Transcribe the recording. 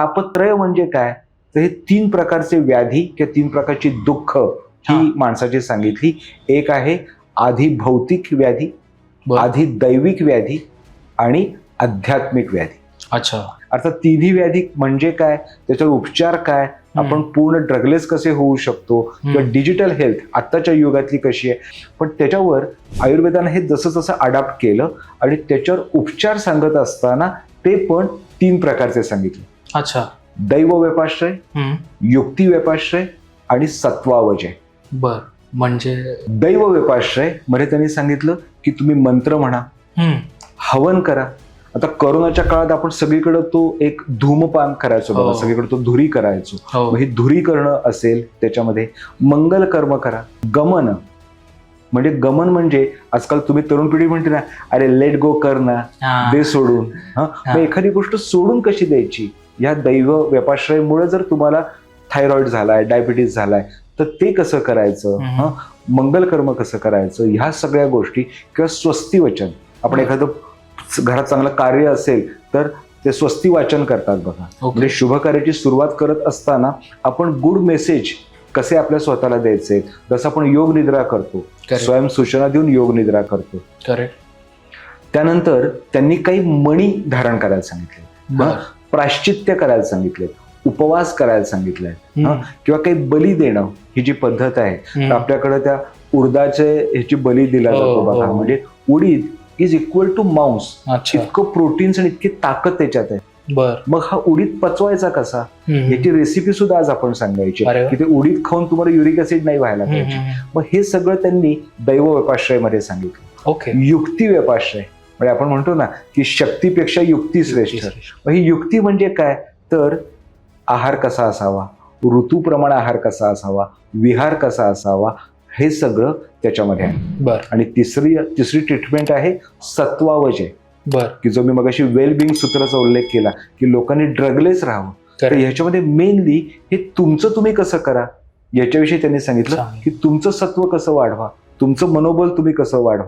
तापत्रय म्हणजे काय? तर हे तीन प्रकारचे व्याधी किंवा तीन प्रकारची दुःख हा. माणसाची सांगितली. एक आहे आधी भौतिक व्याधी. आधी दैविक व्याधी आणि आध्यात्मिक व्याधी. अच्छा. अर्थात तिन्ही व्याधी म्हणजे काय? त्याच्यावर उपचार काय? आपण पूर्ण ड्रगलेस कसे होऊ शकतो? किंवा डिजिटल हेल्थ आत्ताच्या युगातली कशी आहे? पण त्याच्यावर आयुर्वेदानं हे जसं जसं अडॅप्ट केलं आणि त्याच्यावर उपचार सांगत असताना ते पण तीन प्रकारचे सांगितले. अच्छा. दैव व्यपाश्रय. युक्ती व्यपाश्रय आणि सत्वावजय. बर म्हणजे? दैव व्यपाश्रयमध्ये त्यांनी सांगितलं की तुम्ही मंत्र म्हणा. हवन करा. आता करोनाच्या काळात आपण सगळीकडे तो एक धूमपान करायचो बघा हो. सगळीकडे तो धुरी करायचो. हो. हे धुरी करणं असेल त्याच्यामध्ये मंगल कर्म करा. गमन म्हणजे गमन म्हणजे आजकाल तुम्ही तरुण पिढी म्हणते ना अरे लेट गो कर ना. दे सोडून. हा? एखादी गोष्ट सोडून कशी द्यायची? या दैव व्यपाश्रयमुळे जर तुम्हाला थायरॉइड झालाय डायबिटीस झालाय तर ते कसं करायचं? हम्म. हं? मंगल कर्म कसं करायचं? ह्या सगळ्या गोष्टी किंवा स्वस्ती वचन. आपण. एखादं घरात चांगलं कार्य असेल तर ते स्वस्ती वाचन करतात बघा. म्हणजे शुभ कार्याची सुरुवात करत असताना आपण गुड मेसेज कसे आपल्या स्वतःला द्यायचे? जसं आपण योग निद्रा करतो. स्वयं सूचना देऊन योग निद्रा करतो. त्यानंतर त्यांनी काही मणी धारण करायला सांगितले. प्राश्चित्य करायला सांगितले उपवास करायला सांगितलंय. किंवा काही बली देणं ही जी पद्धत आहे. आपल्याकडे त्या उडदाचे ह्याची बली दिला हो, जातो बघा हो. म्हणजे उडीद इज इक्वल टू मांस अच्छा इतकं प्रोटीन्स आणि इतकी ताकद त्याच्यात आहे बर मग हा उडीद पचवायचा कसा. याची रेसिपी सुद्धा आज आपण सांगायची. की ते उडीद खाऊन तुम्हाला युरिक ऍसिड नाही व्हायला पाहिजे. मग हे सगळं त्यांनी दैव व्यपाश्रयमध्ये सांगितलं ओके युक्ती व्यपाश्रय म्हणजे आपण म्हणतो ना की शक्तीपेक्षा युक्ती श्रेष्ठ. मग ही युक्ती म्हणजे काय? तर आहार कसा असावा? ऋतूप्रमाणे आहार कसा असावा? विहार कसा असावा? हे सगळं त्याच्यामध्ये आहे. बर. आणि तिसरी तिसरी ट्रीटमेंट आहे सत्वावजय बर. की जो मी मगाशी वेलबिंग सूत्राचा उल्लेख केला की लोकांनी ड्रगलेस राहावं. तर ह्याच्यामध्ये मेनली हे तुमचं तुम्ही कसं करा? याच्याविषयी त्यांनी सांगितलं. की तुमचं सत्व कसं वाढवा? तुमचं मनोबल तुम्ही कसं वाढवा?